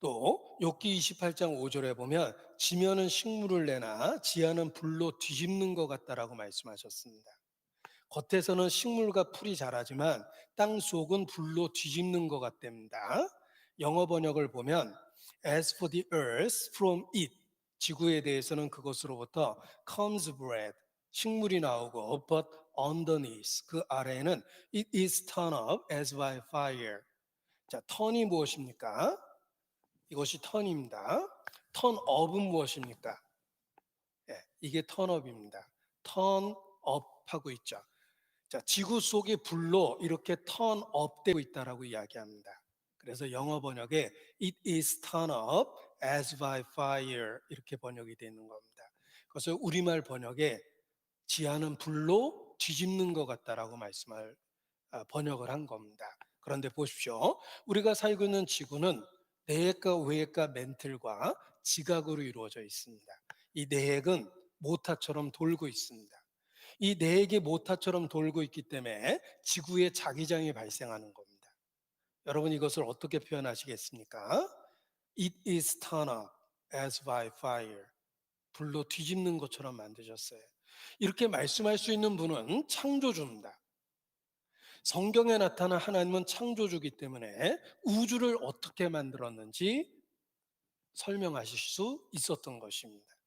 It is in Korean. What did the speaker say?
또 욥기 28장 5절에 보면 지면은 식물을 내나 지하는 불로 뒤집는 것 같다라고 말씀하셨습니다. 겉에서는 식물과 풀이 자라지만 땅 속은 불로 뒤집는 것 같답니다. 영어 번역을 보면 as for the earth from it 지구에 대해서는 그것으로부터 comes bread 식물이 나오고 but underneath 그 아래에는 it is turned up as by fire 자 턴이 무엇입니까? 이것이 턴입니다. 턴업은 무엇입니까? 예, 이게 턴업입니다. 턴업하고 있죠. 자, 지구 속의 불로 이렇게 턴업되고 있다라고 이야기합니다. 그래서 영어 번역에 it is turned up as by fire 이렇게 번역이 되는 겁니다. 그래서 우리말 번역에 지하는 불로 뒤집는 것 같다라고 말씀을 아, 번역을 한 겁니다. 그런데 보십시오. 우리가 살고 있는 지구는 내핵과 외핵과 멘틀과 지각으로 이루어져 있습니다. 이 내핵은 모타처럼 돌고 있습니다. 이 내핵이 모타처럼 돌고 있기 때문에 지구에 자기장이 발생하는 겁니다. 여러분 이것을 어떻게 표현하시겠습니까? It is turned up as by fire. 불로 뒤집는 것처럼 만드셨어요. 이렇게 말씀할 수 있는 분은 창조주입니다. 성경에 나타난 하나님은 창조주기 때문에 우주를 어떻게 만들었는지 설명하실 수 있었던 것입니다.